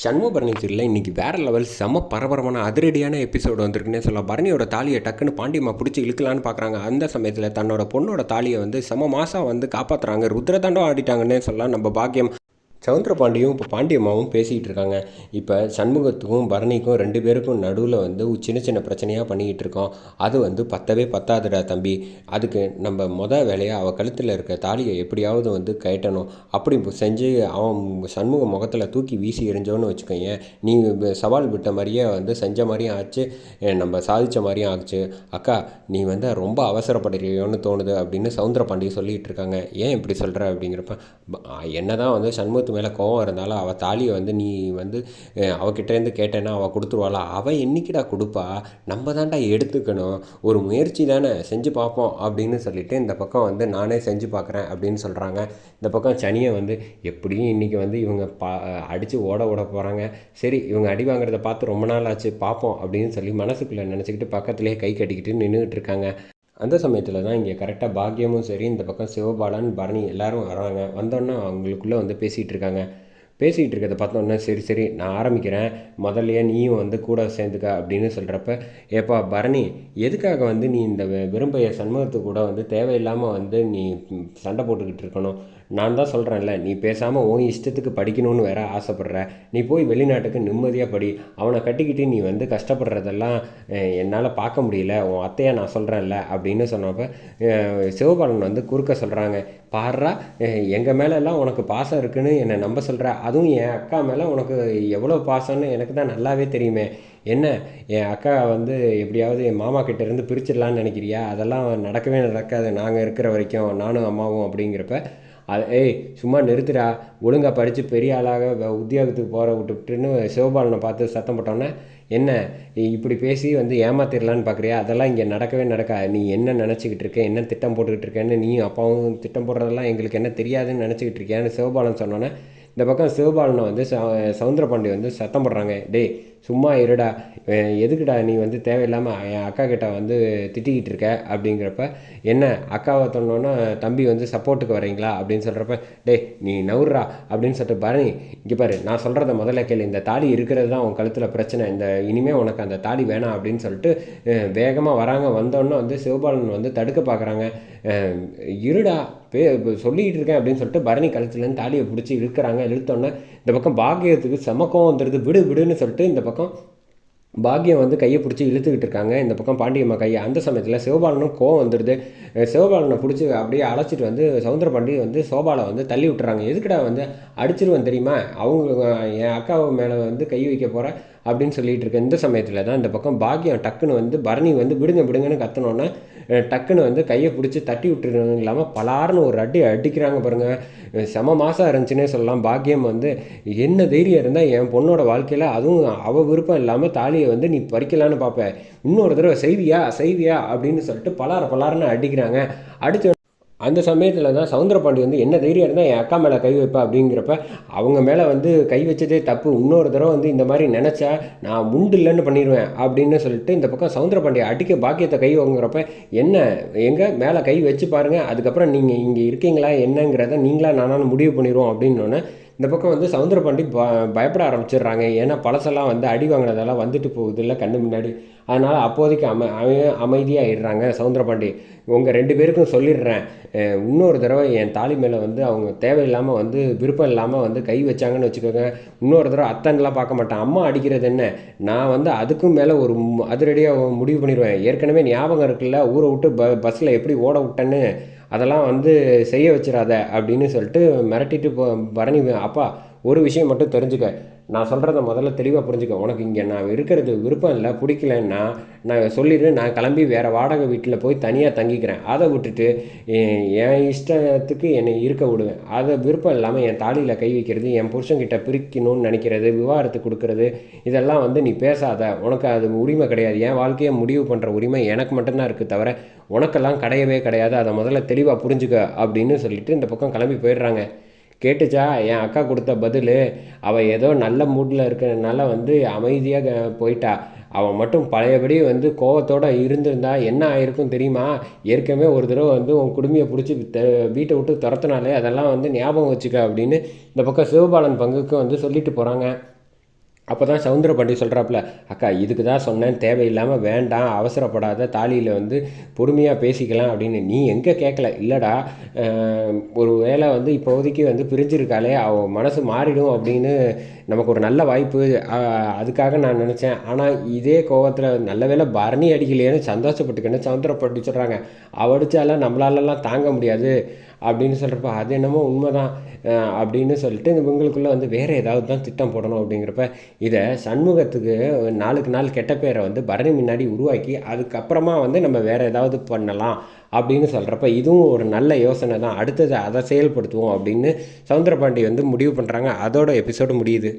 சண்முகபரணி சீரியலில் இன்றைக்கி வேறு லெவல் செம பரபரமான அதிரடியான எபிசோடு வந்திருக்குன்னே சொல்லலாம். பரணியோட தாலியை டக்குன்னு பாண்டியம்மா பிடிச்சி இழுக்கலான்னு பார்க்குறாங்க அந்த சமயத்தில் தன்னோட பொண்ணோட தாலியை வந்து செம மாதம் வந்து காப்பாற்றுறாங்க ருத்ரதாண்டம் ஆடிட்டாங்கன்னே சொல்லலாம். நம்ம பாக்கியம் சவுந்தர பாண்டியும் இப்போ பாண்டியம்மாவும் பேசிக்கிட்டு இருக்காங்க. இப்போ சண்முகத்துக்கும் பரணிக்கும் ரெண்டு பேருக்கும் நடுவில் வந்து சின்ன சின்ன பிரச்சனையாக பண்ணிக்கிட்டு இருக்கோம். அது வந்து பத்தவே பத்தாதுடா தம்பி. அதுக்கு நம்ம மொதல் வேலையாக அவள் கழுத்தில் இருக்க தாலியை எப்படியாவது வந்து கட்டணும் அப்படி செஞ்சு அவன் சண்முக முகத்தில் தூக்கி வீசி எறிஞ்சோன்னு வச்சுக்கோங்க நீ சவால் விட்ட மாதிரியே வந்து செஞ்ச மாதிரியும் ஆச்சு. நம்ம சாதித்த மாதிரியும் ஆச்சு. அக்கா நீ வந்து ரொம்ப அவசரப்படுறியோன்னு தோணுது அப்படின்னு சவுந்தர பாண்டியை சொல்லிகிட்டு இருக்காங்க. ஏன் இப்படி சொல்கிற அப்படிங்கிறப்ப என்ன தான் வந்து சண்முகத்து மேலே கோவம் இருந்தாலும் அவள் தாலியை வந்து நீ வந்து அவகிட்டேருந்து கேட்டேன்னா அவள் கொடுத்துருவாளா? அவள் என்னைக்கிடா கொடுப்பா? நம்ம தான்டா எடுத்துக்கணும். ஒரு முயற்சி தானே. செஞ்சு பார்ப்போம் அப்படின்னு சொல்லிட்டு இந்த பக்கம் வந்து நானே செஞ்சு பார்க்குறேன் அப்படின்னு சொல்கிறாங்க இந்த பக்கம் சனியை வந்து எப்படியும் இன்றைக்கி வந்து இவங்க பா அடித்து ஓட ஓட போகிறாங்க சரி இவங்க அடி வாங்குறத பார்த்து ரொம்ப நாள் ஆச்சு பார்ப்போம் அப்படின்னு சொல்லி மனசுக்குள்ளே நினச்சிக்கிட்டு பக்கத்துலேயே கை கட்டிக்கிட்டு நின்றுக்கிட்டு இருக்காங்க. அந்த சமயத்தில் தான் இங்கே கரெக்டாக பாக்கியமும் சரி இந்த பக்கம் சிவபாலன் பரணி எல்லாரும் வராங்க. வந்தோன்னே அவங்களுக்குள்ளே வந்து பேசிகிட்டு இருக்காங்க. பேசிகிட்டு இருக்கிறத பார்த்தோன்னே சரி சரி நான் ஆரம்பிக்கிறேன். முதல்லையே நீயும் வந்து கூட சேர்ந்துக்க அப்படின்னு சொல்கிறப்ப ஏப்பா பரணி எதுக்காக வந்து நீ இந்த விரும்பைய சண்முகத்து கூட வந்து தேவையில்லாமல் வந்து நீ சண்டை போட்டுக்கிட்டு இருக்கணும்? நான் தான் சொல்கிறேன்ல நீ பேசாமல் உன் இஷ்டத்துக்கு படிக்கணும்னு வேற ஆசைப்படுற. நீ போய் வெளிநாட்டுக்கு நிம்மதியாக படி. அவனை கட்டிக்கிட்டு நீ வந்து கஷ்டப்படுறதெல்லாம் என்னால் பார்க்க முடியல. உன் அத்தையை நான் சொல்கிறேன்ல அப்படின்னு சொன்னப்போ சிவபாலன் வந்து குறுக்க சொல்கிறாங்க பாடுறா எங்கள் மேலெல்லாம் உனக்கு பாசம் இருக்குன்னு என்னை நம்ப சொல்கிற அதுவும் என் அக்கா மேலே உனக்கு எவ்வளோ பாசம்னு எனக்கு தான் நல்லாவே தெரியுமே. என்ன என் அக்கா வந்து எப்படியாவது என் மாமா கிட்ட இருந்து பிரிச்சிடலான்னு நினைக்கிறியா? அதெல்லாம் நடக்கவே நடக்காது. நாங்கள் இருக்கிற வரைக்கும் நானும் அம்மாவும் அப்படிங்கிறப்ப அது ஏய் சும்மா நிறுத்துடா. ஒழுங்காக படித்து பெரிய ஆளாக உத்தியோகத்துக்கு போகிற விட்டுட்டுன்னு சிவபாலனை பார்த்து சத்தம் போட்டோன்னே என்ன இப்படி பேசி வந்து ஏமாத்திடலான்னு பார்க்குறியா அதெல்லாம் இங்கே நடக்கவே நடக்கா. நீ என்ன நினச்சிக்கிட்டு இருக்க? என்ன திட்டம் போட்டுக்கிட்டு இருக்கேன்னு நீ அப்பாவும் திட்டம் போடுறதெல்லாம் எங்களுக்கு என்ன தெரியாதுன்னு நினச்சிக்கிட்டு இருக்கியான்னு சிவபாலன் சொன்னோன்னே இந்த பக்கம் சிவபாலனை வந்து ச சவுந்தரபாண்டி வந்து சத்தம் போடுறாங்க. டேய் சும்மா இருடா எதுக்குடா நீ வந்து தேவையில்லாமல் என் அக்கா கிட்ட வந்து திட்டிக்கிட்டு இருக்க? அப்படிங்கிறப்ப என்ன அக்காவை சொன்னோன்னா தம்பி வந்து சப்போர்ட்டுக்கு வரீங்களா அப்படின்னு சொல்கிறப்ப டேய் நீ நவுறா அப்படின்னு சொல்லிட்டு பரணி இங்கே பாரு நான் சொல்கிறத முதல்ல கேளு. இந்த தாலி இருக்கிறது தான் உன் கழுத்தில் பிரச்சனை. இந்த இனிமேல் உனக்கு அந்த தாலி வேணாம் அப்படின்னு சொல்லிட்டு வேகமாக வராங்க. வந்தோன்னே வந்து சிவபாலன் வந்து தடுக்க பார்க்குறாங்க இருடா பே இப்ப சொல்லிக்கிட்டு இருக்கேன் அப்படின்னு சொல்லிட்டு பரணி கழுத்துலேருந்து தாலியை பிடிச்சி இழுக்கிறாங்க. இழுத்தோன்னே இந்த பக்கம் பாக்கியத்துக்கு செமக்கம் வந்துடுது விடு விடுன்னு சொல்லிட்டு இந்த பக்கம் பக்கம் பாக்கியம் வந்து கையை பிடிச்சி இழுத்துக்கிட்டு இருக்காங்க. இந்த பக்கம் பாண்டியம்மா கையை. அந்த சமயத்தில் சிவபாலனும் கோவம் வந்துடுது சிவபாலனை பிடிச்சி அப்படியே அழைச்சிட்டு வந்து சவுந்தர பாண்டி வந்து சோபாலை வந்து தள்ளி விட்டுறாங்க. எதுக்குடா வந்து அடிச்சிருவேன் தெரியுமா? அவங்க என் அக்காவை மேலே வந்து கை வைக்க போகிறேன் அப்படின்னு சொல்லிட்டு இருக்கேன் இந்த சமயத்தில் தான் இந்த பக்கம் பாக்கியம் டக்குன்னு வந்து பரணி வந்து விடுங்க விடுங்கன்னு கத்தனோன்னே டக்குன்னு வந்து கையை பிடிச்சி தட்டி விட்டுறது இல்லாமல் பலாருன்னு ஒரு அடி அடிக்கிறாங்க பாருங்கள் செம மாதம் இருந்துச்சுன்னே சொல்லலாம். பாக்கியம் வந்து என்ன தைரியம் இருந்தால் என் பொண்ணோட வாழ்க்கையில் அதுவும் அவள் விருப்பம் இல்லாமல் தாலியை வந்து நீ பறிக்கலான்னு பார்ப்பேன் இன்னொரு தடவை செய்வியா? செய்வியா? அப்படின்னு சொல்லிட்டு பலார பலாருன்னு அடிக்கிறாங்க. அடிச்ச அந்த சமயத்தில் தான் சவுந்தரபாண்டி வந்து என்ன தைரியம் இருந்தால் என் அக்கா மேலே கை வைப்பா? அப்படிங்கிறப்ப அவங்க மேலே வந்து கை வச்சதே தப்பு. இன்னொரு தடவை வந்து இந்த மாதிரி நினச்சா நான் முண்டு இல்லைன்னு பண்ணிடுவேன் அப்படின்னு சொல்லிட்டு இந்த பக்கம் சவுந்தரபாண்டியை அடிக்க பாக்கியத்தை கை வாங்குறப்ப என்ன எங்கே? மேலே கை வச்சு பாருங்கள் அதுக்கப்புறம் நீங்கள் இங்கே இருக்கீங்களா? என்னங்கிறத நீங்களா நானும் முடிவு பண்ணிடுவோம் அப்படின்னோடனே இந்த பக்கம் வந்து சவுந்தரபாண்டி ப பயப்பட ஆரம்பிச்சிடுறாங்க. ஏன்னா பழசெல்லாம் வந்து அடி வாங்கினதெல்லாம் வந்துட்டு போகுது இல்லை கண்ணு முன்னாடி. அதனால் அப்போதைக்கு அம அவன் அமைதியாகிடுறாங்க சவுந்தரபாண்டி. உங்கள் ரெண்டு பேருக்கும் சொல்லிடுறேன். இன்னொரு தடவை என் தாலி மேலே வந்து அவங்க தேவையில்லாமல் வந்து விருப்பம் இல்லாமல் வந்து கை வச்சாங்கன்னு வச்சுக்கோங்க. இன்னொரு தடவை அத்தன்லாம் பார்க்க மாட்டேன். அம்மா அடிக்கிறது என்ன? நான் வந்து அதுக்கும் மேலே ஒரு அதிரடியாக முடிவு பண்ணிடுவேன். ஏற்கனவே ஞாபகம் இருக்குல்ல? ஊரை விட்டு ப பஸ்ஸில் எப்படி ஓட விட்டேன்னு. அதெல்லாம் வந்து செய்ய வச்சிடாத அப்படின்னு சொல்லிட்டு மிரட்டிட்டு போ பரணி அப்பா ஒரு விஷயம் மட்டும் தெரிஞ்சுக்க. நான் சொல்கிறத முதல்ல தெளிவாக புரிஞ்சுக்க. உனக்கு இங்கே நான் இருக்கிறது விருப்பம் இல்லை பிடிக்கலன்னா நான் சொல்லிடு நான் கிளம்பி வேறு வாடகை வீட்டில் போய் தனியாக தங்கிக்கிறேன். அதை விட்டுட்டு என் என் இஷ்டத்துக்கு என்னை இருக்க விடுவேன். அதை விருப்பம் இல்லாமல் என் தாலியில் கை வைக்கிறது என் புருஷன்கிட்ட பிரிக்கணும்னு நினைக்கிறது விவாகரத்து கொடுக்கறது இதெல்லாம் வந்து நீ பேசாத. உனக்கு அது உரிமை கிடையாது. என் வாழ்க்கையை முடிவு பண்ணுற உரிமை எனக்கு மட்டும்தான் இருக்குது தவிர உனக்கெல்லாம் கிடையவே கிடையாது. அதை முதல்ல தெளிவாக புரிஞ்சுக்க அப்படின்னு சொல்லிட்டு இந்த பக்கம் கிளம்பி போயிடுறாங்க. கேட்டுச்சா? என் அக்கா கொடுத்த பதில். அவள் ஏதோ நல்ல மூடில் இருக்கிறதுனால வந்து அமைதியாக போயிட்டா. அவன் மட்டும் பழையபடி வந்து கோவத்தோடு இருந்திருந்தா என்ன ஆயிருக்கும் தெரியுமா? ஏற்கனவே ஒரு தடவை வந்து உன் குடுமையை பிடிச்சி வீட்டை விட்டு துரத்துனாலே அதெல்லாம் வந்து ஞாபகம் வச்சுக்க அப்படின்னு இந்த பக்கம் சிவபாலன் பங்குக்கு வந்து சொல்லிட்டு போகிறாங்க அப்போ தான் சவுந்தரபாண்டி சொல்கிறாப்புல அக்கா இதுக்கு தான் சொன்னேன் தேவையில்லாமல் வேண்டாம் அவசரப்படாத தாலியில் வந்து பொறுமையாக பேசிக்கலாம் அப்படின்னு. நீ எங்கே கேட்கல இல்லைடா ஒரு வேளை வந்து இப்போதைக்கு வந்து பிரிஞ்சிருக்காளே அவன் மனசு மாறிடும் அப்படின்னு நமக்கு ஒரு நல்ல வாய்ப்பு அதுக்காக நான் நினச்சேன். ஆனால் இதே கோவத்தில் நல்ல வேளை பரணி அடிக்கலையேன்னு சந்தோஷப்பட்டுக்கன்னு சவுந்தரப்பாண்டி சொல்கிறாங்க அவடிச்சாலாம் நம்மளாலலாம் தாங்க முடியாது. அப்படின்னு சொல்கிறப்ப அது என்னமோ உண்மைதான் தான் அப்படின்னு சொல்லிட்டு இவங்களுக்குள்ளே வந்து வேறு ஏதாவது தான் திட்டம் போடணும் அப்படிங்கிறப்ப இதை சண்முகத்துக்கு நாளுக்கு நாள் கெட்ட பேரை வந்து பரணி முன்னாடி உருவாக்கி அதுக்கப்புறமா வந்து நம்ம வேறு ஏதாவது பண்ணலாம் அப்படின்னு சொல்கிறப்ப இதுவும் ஒரு நல்ல யோசனை தான். அடுத்தது அதை செயல்படுத்துவோம் அப்படின்னு சவுந்தரபாண்டி வந்து முடிவு பண்ணுறாங்க அதோட எபிசோடு முடியுது.